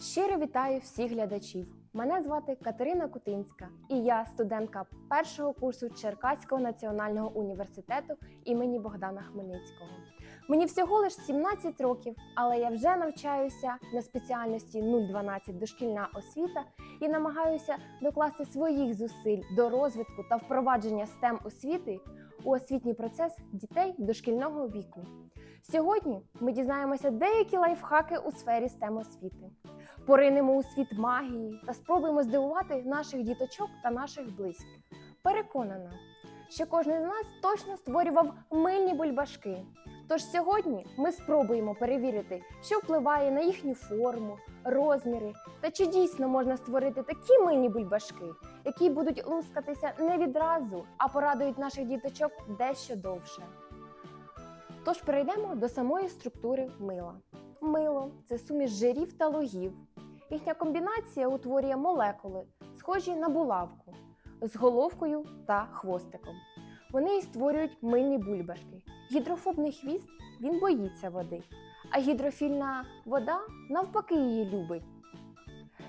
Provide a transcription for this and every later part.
Щиро вітаю всіх глядачів. Мене звати Катерина Кутинська, і я студентка першого курсу Черкаського національного університету імені Богдана Хмельницького. Мені всього лиш 17 років, але я вже навчаюся на спеціальності 012 дошкільна освіта і намагаюся докласти своїх зусиль до розвитку та впровадження STEM освіти у освітній процес дітей дошкільного віку. Сьогодні ми дізнаємося деякі лайфхаки у сфері STEM освіти. Поринемо у світ магії та спробуємо здивувати наших діточок та наших близьких. Переконана, що кожен з нас точно створював мильні бульбашки. Тож сьогодні ми спробуємо перевірити, що впливає на їхню форму, розміри та чи дійсно можна створити такі мильні бульбашки, які будуть лускатися не відразу, а порадують наших діточок дещо довше. Тож перейдемо до самої структури мила. Мило це суміш жирів та логів. Їхня комбінація утворює молекули, схожі на булавку, з головкою та хвостиком. Вони і створюють мильні бульбашки. Гідрофобний хвіст він боїться води, а гідрофільна вода навпаки її любить.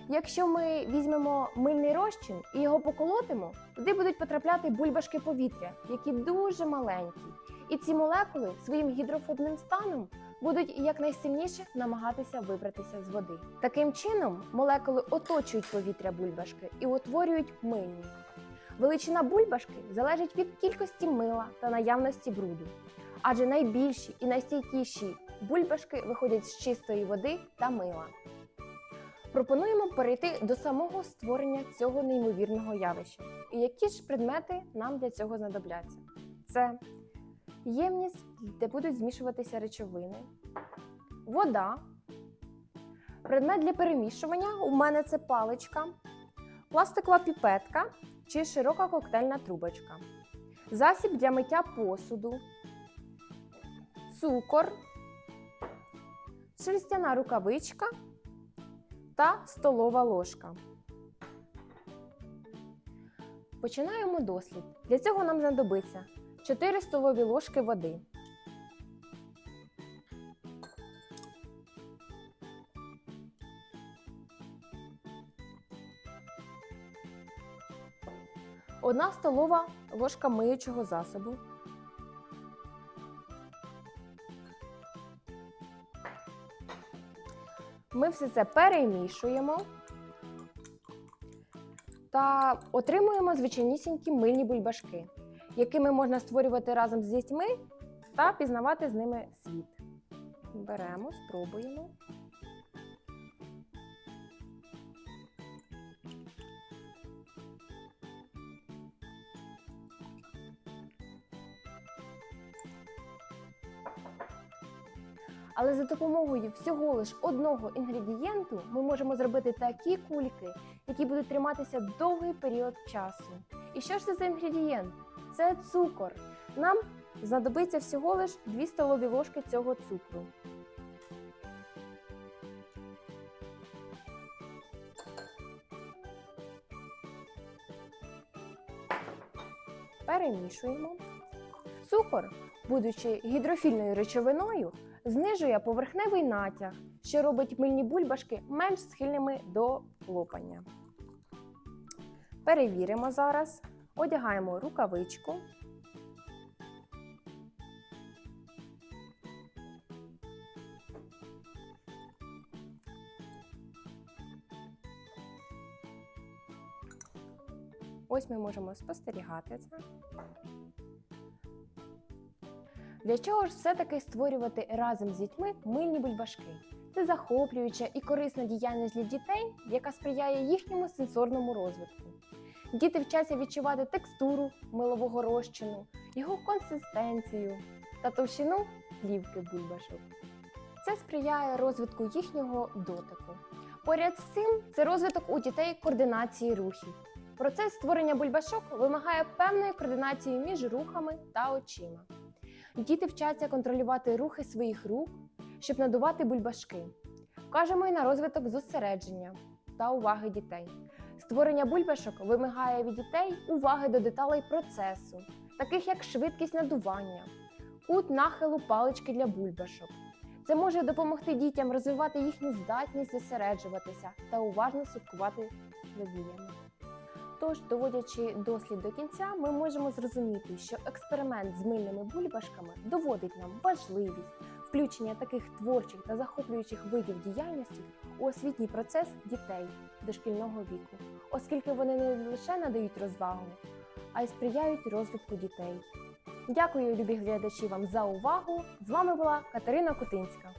Якщо ми візьмемо мильний розчин і його поколотимо, туди будуть потрапляти бульбашки повітря, які дуже маленькі. І ці молекули своїм гідрофобним станом будуть якнайсильніше намагатися вибратися з води. Таким чином, молекули оточують повітря бульбашки і утворюють мильні. Величина бульбашки залежить від кількості мила та наявності бруду. Адже найбільші і найстійкіші бульбашки виходять з чистої води та мила. Пропонуємо перейти до самого створення цього неймовірного явища. І які ж предмети нам для цього знадобляться? Це ємність, де будуть змішуватися речовини, вода, предмет для перемішування. У мене це паличка, пластикова піпетка чи широка коктейльна трубочка, засіб для миття посуду, цукор, шерстяна рукавичка та столова ложка. Починаємо дослід. Для цього нам знадобиться 4 столові ложки води. Одна столова ложка миючого засобу. Ми все це перемішуємо та отримуємо звичайнісінькі мильні бульбашки, якими можна створювати разом з дітьми та пізнавати з ними світ. Беремо, спробуємо. Але за допомогою всього лиш одного інгредієнту ми можемо зробити такі кульки, які будуть триматися довгий період часу. І що ж це за інгредієнт? Це цукор. Нам знадобиться всього лиш 2 столові ложки цього цукру. Перемішуємо. Цукор, будучи гідрофільною речовиною, знижує поверхневий натяг, що робить мильні бульбашки менш схильними до лопання. Перевіримо зараз. Одягаємо рукавичку. Ось ми можемо спостерігати це. Для чого ж все-таки створювати разом з дітьми мильні бульбашки? Це захоплююча і корисна діяльність для дітей, яка сприяє їхньому сенсорному розвитку. Діти вчаться відчувати текстуру милового розчину, його консистенцію та товщину плівки бульбашок. Це сприяє розвитку їхнього дотику. Поряд з цим це розвиток у дітей координації рухів. Процес створення бульбашок вимагає певної координації між рухами та очима. Діти вчаться контролювати рухи своїх рук, щоб надувати бульбашки. Кажемо й на розвиток зосередження та уваги дітей. Створення бульбашок вимагає від дітей уваги до деталей процесу, таких як швидкість надування, кут нахилу палички для бульбашок. Це може допомогти дітям розвивати їхню здатність зосереджуватися та уважно слідкувати за діями. Тож, доводячи дослід до кінця, ми можемо зрозуміти, що експеримент з мильними бульбашками доводить нам важливість включення таких творчих та захоплюючих видів діяльності у освітній процес дітей дошкільного віку, оскільки вони не лише надають розвагу, а й сприяють розвитку дітей. Дякую, любі глядачі, вам за увагу! З вами була Катерина Кутинська.